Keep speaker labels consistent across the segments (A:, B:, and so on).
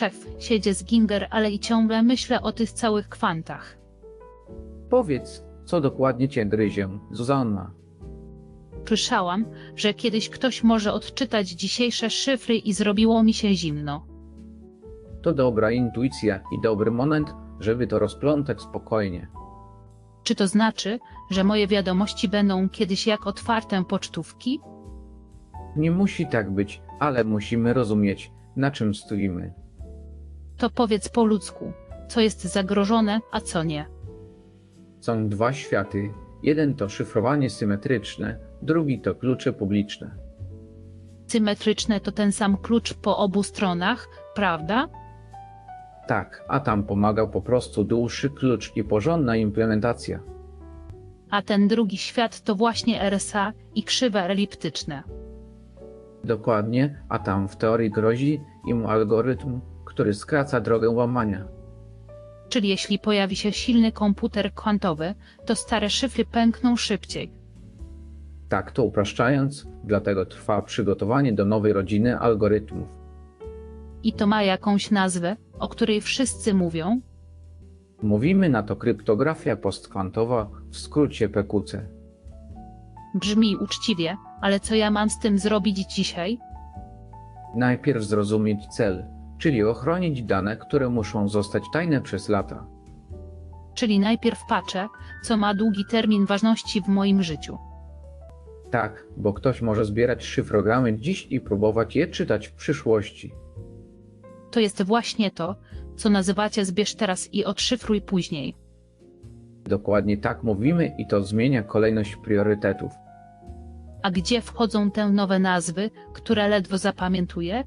A: Szef, siedzie z Ginger, ale i ciągle myślę o tych całych kwantach.
B: Powiedz, co dokładnie cię gryzie, Zuzanna.
A: Słyszałam, że kiedyś ktoś może odczytać dzisiejsze szyfry i zrobiło mi się zimno.
B: To dobra intuicja i dobry moment, żeby to rozplątać spokojnie.
A: Czy to znaczy, że moje wiadomości będą kiedyś jak otwarte pocztówki?
B: Nie musi tak być, ale musimy rozumieć, na czym stoimy.
A: To powiedz po ludzku, co jest zagrożone, a co nie.
B: Są dwa światy. Jeden to szyfrowanie symetryczne, drugi to klucze publiczne.
A: Symetryczne to ten sam klucz po obu stronach, prawda?
B: Tak, a tam pomagał po prostu dłuższy klucz i porządna implementacja.
A: A ten drugi świat to właśnie RSA i krzywe eliptyczne.
B: Dokładnie, a tam w teorii grozi im algorytm, który skraca drogę łamania.
A: Czyli jeśli pojawi się silny komputer kwantowy, to stare szyfry pękną szybciej.
B: Tak to upraszczając, dlatego trwa przygotowanie do nowej rodziny algorytmów.
A: I to ma jakąś nazwę, o której wszyscy mówią.
B: Mówimy na to kryptografia postkwantowa, w skrócie PQC.
A: Brzmi uczciwie, ale co ja mam z tym zrobić dzisiaj?
B: Najpierw zrozumieć cel, czyli ochronić dane, które muszą zostać tajne przez lata.
A: Czyli najpierw patrzę, co ma długi termin ważności w moim życiu.
B: Tak, bo ktoś może zbierać szyfrogramy dziś i próbować je czytać w przyszłości.
A: To jest właśnie to, co nazywacie zbierz teraz i odszyfruj później.
B: Dokładnie tak mówimy i to zmienia kolejność priorytetów.
A: A gdzie wchodzą te nowe nazwy, które ledwo zapamiętuję?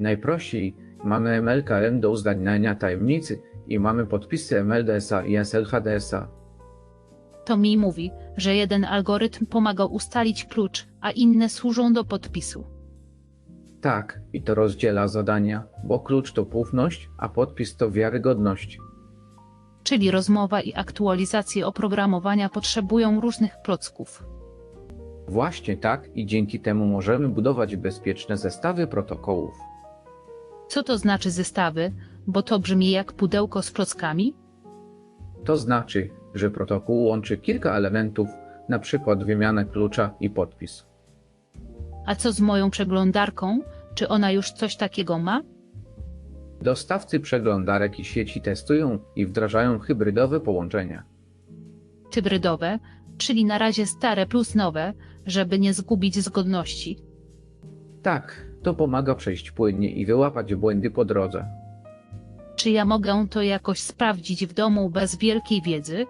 B: Najprościej mamy MLKM do uznania tajemnicy i mamy podpisy MLDSA i SLHDSA.
A: To mi mówi, że jeden algorytm pomaga ustalić klucz, a inne służą do podpisu.
B: Tak, i to rozdziela zadania, bo klucz to półność, a podpis to wiarygodność.
A: Czyli rozmowa i aktualizacje oprogramowania potrzebują różnych procków.
B: Właśnie tak i dzięki temu możemy budować bezpieczne zestawy protokołów.
A: Co to znaczy zestawy, bo to brzmi jak pudełko z klockami?
B: To znaczy, że protokół łączy kilka elementów, na przykład wymianę klucza i podpis.
A: A co z moją przeglądarką? Czy ona już coś takiego ma?
B: Dostawcy przeglądarek i sieci testują i wdrażają hybrydowe połączenia.
A: Hybrydowe, czyli na razie stare plus nowe, żeby nie zgubić zgodności.
B: Tak, to pomaga przejść płynnie i wyłapać błędy po drodze.
A: Czy ja mogę to jakoś sprawdzić w domu bez wielkiej wiedzy?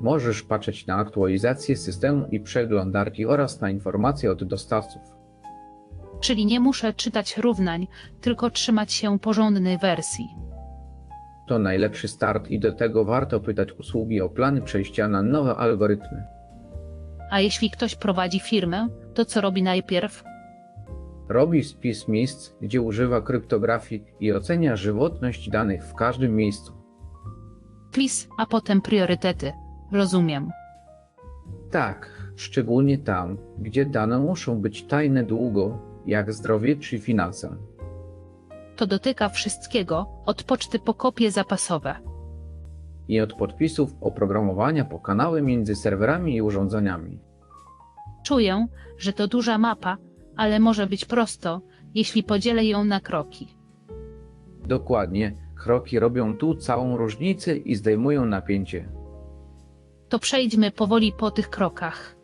B: Możesz patrzeć na aktualizację systemu i przeglądarki oraz na informacje od dostawców.
A: Czyli nie muszę czytać równań, tylko trzymać się porządnej wersji.
B: To najlepszy start i do tego warto pytać usługi o plany przejścia na nowe algorytmy.
A: A jeśli ktoś prowadzi firmę, to co robi najpierw?
B: Robi spis miejsc, gdzie używa kryptografii i ocenia żywotność danych w każdym miejscu.
A: Plis, a potem priorytety. Rozumiem.
B: Tak, szczególnie tam, gdzie dane muszą być tajne długo, jak zdrowie czy finanse.
A: To dotyka wszystkiego, od poczty po kopie zapasowe.
B: I od podpisów oprogramowania po kanały między serwerami i urządzeniami.
A: Czuję, że to duża mapa, ale może być prosto, jeśli podzielę ją na kroki.
B: Dokładnie, kroki robią tu całą różnicę i zdejmują napięcie.
A: To przejdźmy powoli po tych krokach.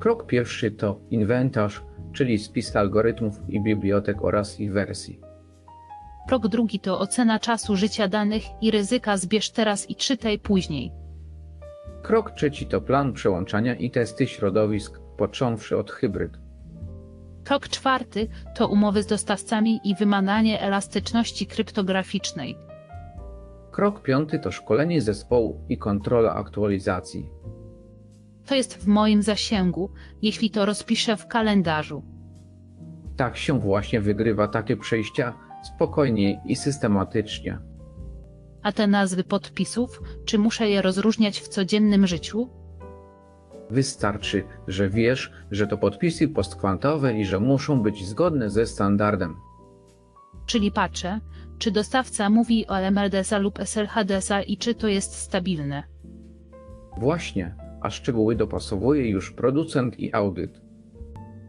B: Krok pierwszy to inwentarz, czyli spis algorytmów i bibliotek oraz ich wersji.
A: Krok drugi to ocena czasu życia danych i ryzyka zbierz teraz i czytaj później.
B: Krok trzeci to plan przełączania i testy środowisk, począwszy od hybryd.
A: Krok czwarty to umowy z dostawcami i wymananie elastyczności kryptograficznej.
B: Krok piąty to szkolenie zespołu i kontrola aktualizacji.
A: To jest w moim zasięgu, jeśli to rozpiszę w kalendarzu.
B: Tak się właśnie wygrywa takie przejścia spokojnie i systematycznie.
A: A te nazwy podpisów, czy muszę je rozróżniać w codziennym życiu?
B: Wystarczy, że wiesz, że to podpisy postkwantowe i że muszą być zgodne ze standardem.
A: Czyli patrzę, czy dostawca mówi o MLDS-a lub SLHDS-a i czy to jest stabilne.
B: Właśnie, a szczegóły dopasowuje już producent i audyt.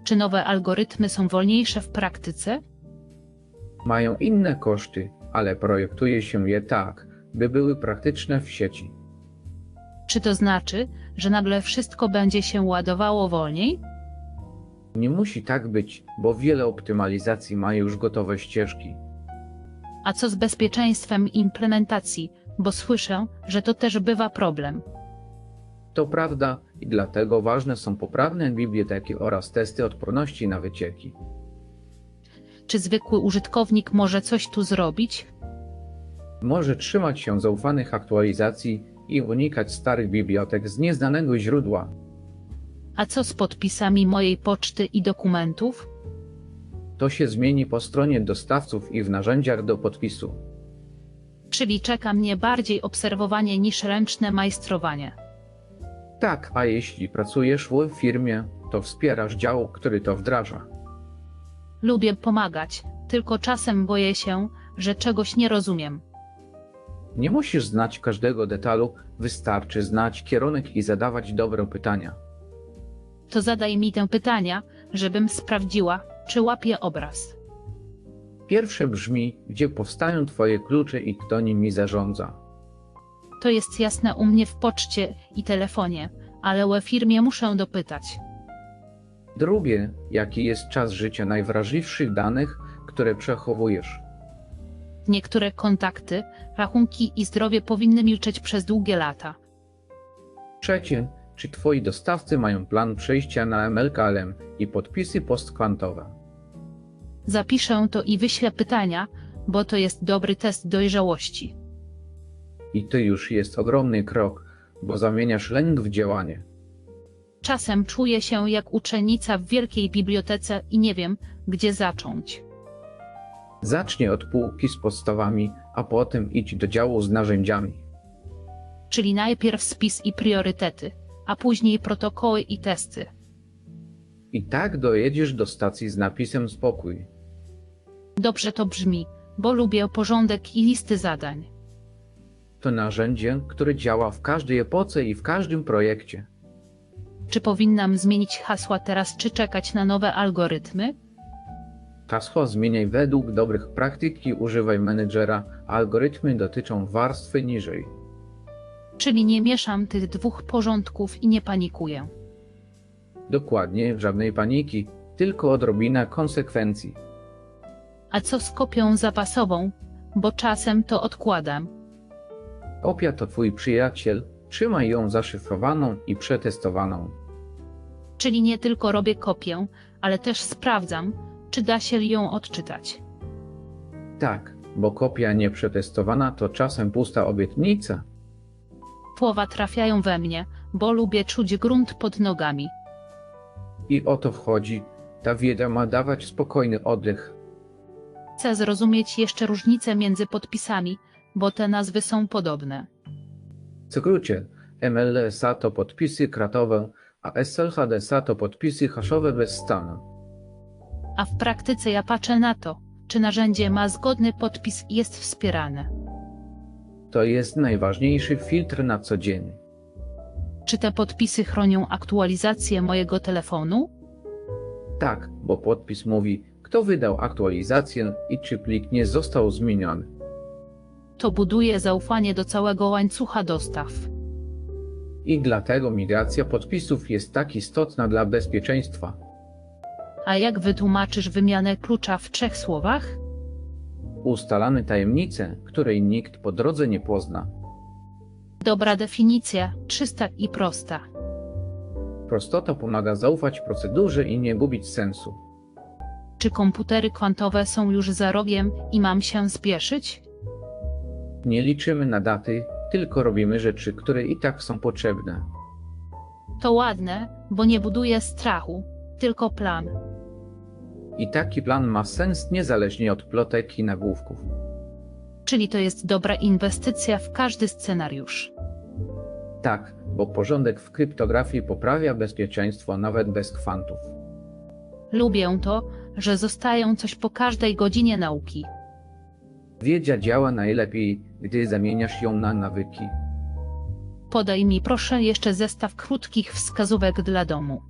A: Czy nowe algorytmy są wolniejsze w praktyce?
B: Mają inne koszty, ale projektuje się je tak, by były praktyczne w sieci.
A: Czy to znaczy, że nagle wszystko będzie się ładowało wolniej?
B: Nie musi tak być, bo wiele optymalizacji ma już gotowe ścieżki.
A: A co z bezpieczeństwem implementacji, bo słyszę, że to też bywa problem.
B: To prawda i dlatego ważne są poprawne biblioteki oraz testy odporności na wycieki.
A: Czy zwykły użytkownik może coś tu zrobić?
B: Może trzymać się zaufanych aktualizacji i unikać starych bibliotek z nieznanego źródła.
A: A co z podpisami mojej poczty i dokumentów?
B: To się zmieni po stronie dostawców i w narzędziach do podpisu.
A: Czyli czeka mnie bardziej obserwowanie niż ręczne majstrowanie.
B: Tak, a jeśli pracujesz w firmie, to wspierasz dział, który to wdraża.
A: Lubię pomagać, tylko czasem boję się, że czegoś nie rozumiem.
B: Nie musisz znać każdego detalu, wystarczy znać kierunek i zadawać dobre pytania.
A: To zadaj mi te pytania, żebym sprawdziła, czy łapię obraz.
B: Pierwsze brzmi, gdzie powstają Twoje klucze i kto nimi zarządza.
A: To jest jasne u mnie w poczcie i telefonie, ale o firmie muszę dopytać.
B: Drugie, jaki jest czas życia najwrażliwszych danych, które przechowujesz.
A: Niektóre kontakty, rachunki i zdrowie powinny milczeć przez długie lata.
B: Trzecie, czy Twoi dostawcy mają plan przejścia na MLKLM i podpisy postkwantowe.
A: Zapiszę to i wyślę pytania, bo to jest dobry test dojrzałości.
B: I to już jest ogromny krok, bo zamieniasz lęk w działanie.
A: Czasem czuję się jak uczennica w wielkiej bibliotece i nie wiem, gdzie zacząć.
B: Zacznij od półki z podstawami, a potem idź do działu z narzędziami.
A: Czyli najpierw spis i priorytety, a później protokoły i testy.
B: I tak dojedziesz do stacji z napisem spokój.
A: Dobrze to brzmi, bo lubię porządek i listy zadań.
B: To narzędzie, które działa w każdej epoce i w każdym projekcie.
A: Czy powinnam zmienić hasła teraz, czy czekać na nowe algorytmy?
B: Hasła zmieniaj według dobrych praktyk i używaj menedżera, algorytmy dotyczą warstwy niżej.
A: Czyli nie mieszam tych dwóch porządków i nie panikuję.
B: Dokładnie, żadnej paniki, tylko odrobina konsekwencji.
A: A co z kopią zapasową? Bo czasem to odkładam.
B: Kopia to twój przyjaciel, trzymaj ją zaszyfrowaną i przetestowaną.
A: Czyli nie tylko robię kopię, ale też sprawdzam, czy da się ją odczytać.
B: Tak, bo kopia nieprzetestowana to czasem pusta obietnica.
A: Słowa trafiają we mnie, bo lubię czuć grunt pod nogami.
B: I o to wchodzi. Ta wiedza ma dawać spokojny oddech.
A: Chcę zrozumieć jeszcze różnicę między podpisami, bo te nazwy są podobne.
B: W skrócie, MLSA to podpisy kratowe, a SLHDSA to podpisy haszowe bez stanu.
A: A w praktyce ja patrzę na to, czy narzędzie ma zgodny podpis i jest wspierane.
B: To jest najważniejszy filtr na co dzień.
A: Czy te podpisy chronią aktualizację mojego telefonu?
B: Tak, bo podpis mówi, kto wydał aktualizację i czy plik nie został zmieniony.
A: To buduje zaufanie do całego łańcucha dostaw.
B: I dlatego migracja podpisów jest tak istotna dla bezpieczeństwa.
A: A jak wytłumaczysz wymianę klucza w trzech słowach?
B: Ustalamy tajemnicę, której nikt po drodze nie pozna.
A: Dobra definicja, czysta i prosta.
B: Prostota pomaga zaufać procedurze i nie gubić sensu.
A: Czy komputery kwantowe są już za rogiem i mam się spieszyć?
B: Nie liczymy na daty, tylko robimy rzeczy, które i tak są potrzebne.
A: To ładne, bo nie buduje strachu, tylko plan.
B: I taki plan ma sens niezależnie od plotek i nagłówków.
A: Czyli to jest dobra inwestycja w każdy scenariusz.
B: Tak, bo porządek w kryptografii poprawia bezpieczeństwo nawet bez kwantów.
A: Lubię to, że zostają coś po każdej godzinie nauki.
B: Wiedza działa najlepiej, gdy zamieniasz ją na nawyki.
A: Podaj mi proszę jeszcze zestaw krótkich wskazówek dla domu.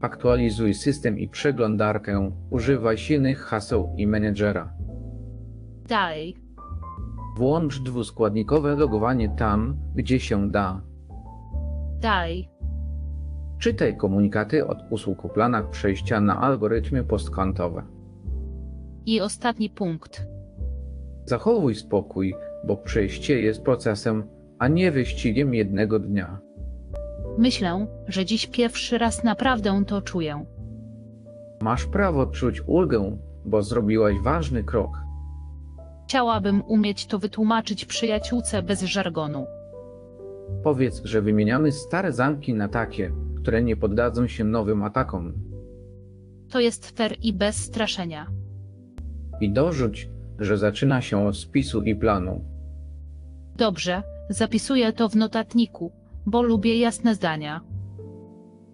B: Aktualizuj system i przeglądarkę, używaj silnych haseł i menedżera.
A: Dalej.
B: Włącz dwuskładnikowe logowanie tam, gdzie się da.
A: Dalej.
B: Czytaj komunikaty od usług o planach przejścia na algorytmy postkwantowe.
A: I ostatni punkt.
B: Zachowuj spokój, bo przejście jest procesem, a nie wyścigiem jednego dnia.
A: Myślę, że dziś pierwszy raz naprawdę to czuję.
B: Masz prawo czuć ulgę, bo zrobiłaś ważny krok.
A: Chciałabym umieć to wytłumaczyć przyjaciółce bez żargonu.
B: Powiedz, że wymieniamy stare zamki na takie, które nie poddadzą się nowym atakom.
A: To jest fair i bez straszenia.
B: I dorzuć, że zaczyna się od spisu i planu.
A: Dobrze, zapisuję to w notatniku, bo lubię jasne zdania.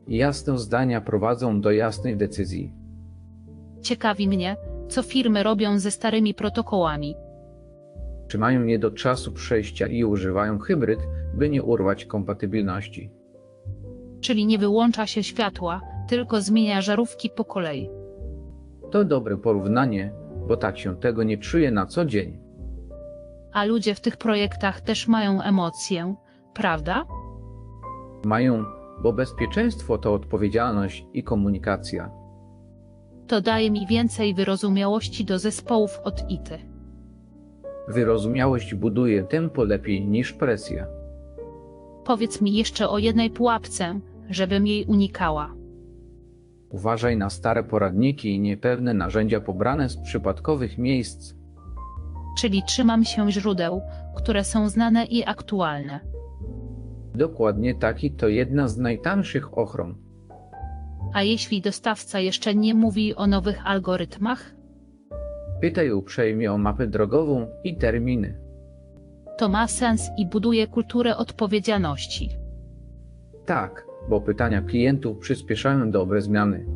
B: Jasne zdania prowadzą do jasnych decyzji.
A: Ciekawi mnie, co firmy robią ze starymi protokołami.
B: Trzymają je do czasu przejścia i używają hybryd, by nie urwać kompatybilności.
A: Czyli nie wyłącza się światła, tylko zmienia żarówki po kolei.
B: To dobre porównanie, bo tak się tego nie czuje na co dzień.
A: A ludzie w tych projektach też mają emocje, prawda?
B: Mają, bo bezpieczeństwo to odpowiedzialność i komunikacja.
A: To daje mi więcej wyrozumiałości do zespołów od IT.
B: Wyrozumiałość buduje tempo lepiej niż presja.
A: Powiedz mi jeszcze o jednej pułapce, żebym jej unikała.
B: Uważaj na stare poradniki i niepewne narzędzia pobrane z przypadkowych miejsc.
A: Czyli trzymam się źródeł, które są znane i aktualne.
B: Dokładnie taki to jedna z najtańszych ochron.
A: A jeśli dostawca jeszcze nie mówi o nowych algorytmach,
B: Pytaj uprzejmie o mapę drogową i terminy.
A: to ma sens i buduje kulturę odpowiedzialności.
B: Tak, bo pytania klientów przyspieszają dobre zmiany.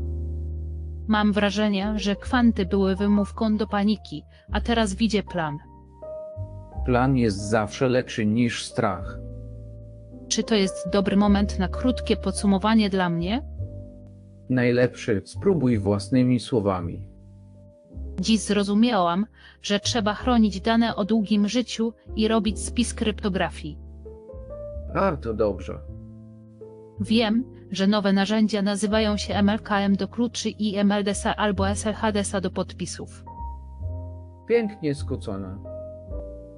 A: Mam wrażenie, że kwanty były wymówką do paniki, a teraz widzę plan.
B: Plan jest zawsze lepszy niż strach.
A: Czy to jest dobry moment na krótkie podsumowanie dla mnie?
B: Najlepszy spróbuj własnymi słowami.
A: Dziś zrozumiałam, że trzeba chronić dane o długim życiu i robić spis kryptografii.
B: A to dobrze.
A: Wiem, że nowe narzędzia nazywają się MLKM do kluczy i MLDSA albo SLHDSA do podpisów.
B: Pięknie skrócone.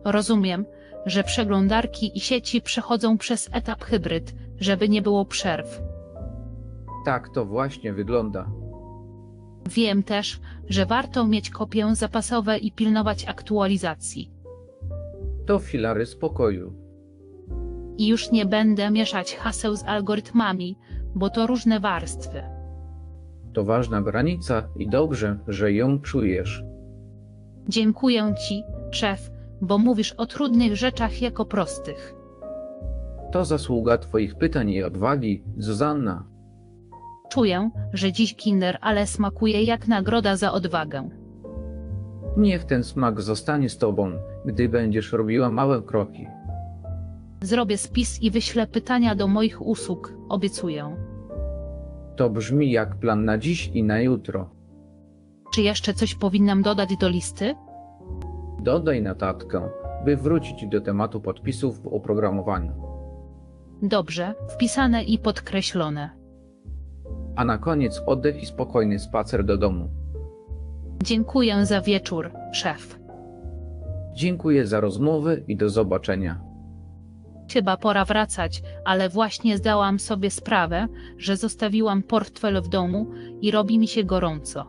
A: Rozumiem, że przeglądarki i sieci przechodzą przez etap hybryd, żeby nie było przerw.
B: Tak to właśnie wygląda.
A: Wiem też, że warto mieć kopie zapasowe i pilnować aktualizacji.
B: To filary spokoju.
A: I już nie będę mieszać haseł z algorytmami, bo to różne warstwy.
B: To ważna granica i dobrze, że ją czujesz.
A: Dziękuję Ci, szef, bo mówisz o trudnych rzeczach jako prostych.
B: To zasługa Twoich pytań i odwagi, Zuzanna.
A: Czuję, że dziś kinder ale smakuje jak nagroda za odwagę.
B: Niech ten smak zostanie z Tobą, gdy będziesz robiła małe kroki.
A: Zrobię spis i wyślę pytania do moich usług, obiecuję.
B: To brzmi jak plan na dziś i na jutro.
A: Czy jeszcze coś powinnam dodać do listy?
B: Dodaj notatkę, by wrócić do tematu podpisów w oprogramowaniu.
A: Dobrze, wpisane i podkreślone.
B: A na koniec oddech i spokojny spacer do domu.
A: Dziękuję za wieczór, szef.
B: Dziękuję za rozmowę i do zobaczenia.
A: Chyba pora wracać, ale właśnie zdałam sobie sprawę, że zostawiłam portfel w domu i robi mi się gorąco.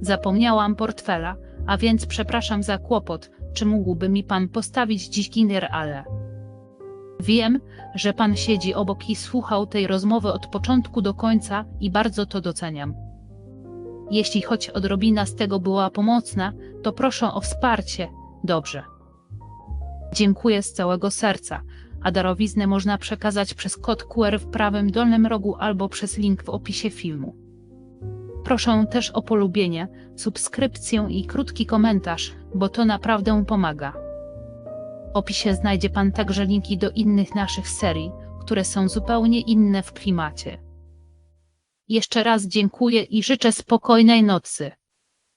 A: Zapomniałam portfela, a więc przepraszam za kłopot, czy mógłby mi pan postawić dziś kinder ale. Wiem, że pan siedzi obok i słuchał tej rozmowy od początku do końca i bardzo to doceniam. Jeśli choć odrobina z tego była pomocna, to proszę o wsparcie, dobrze. Dziękuję z całego serca, a darowiznę można przekazać przez kod QR w prawym dolnym rogu albo przez link w opisie filmu. Proszę też o polubienie, subskrypcję i krótki komentarz, bo to naprawdę pomaga. W opisie znajdzie Pan także linki do innych naszych serii, które są zupełnie inne w klimacie. Jeszcze raz dziękuję i życzę spokojnej nocy.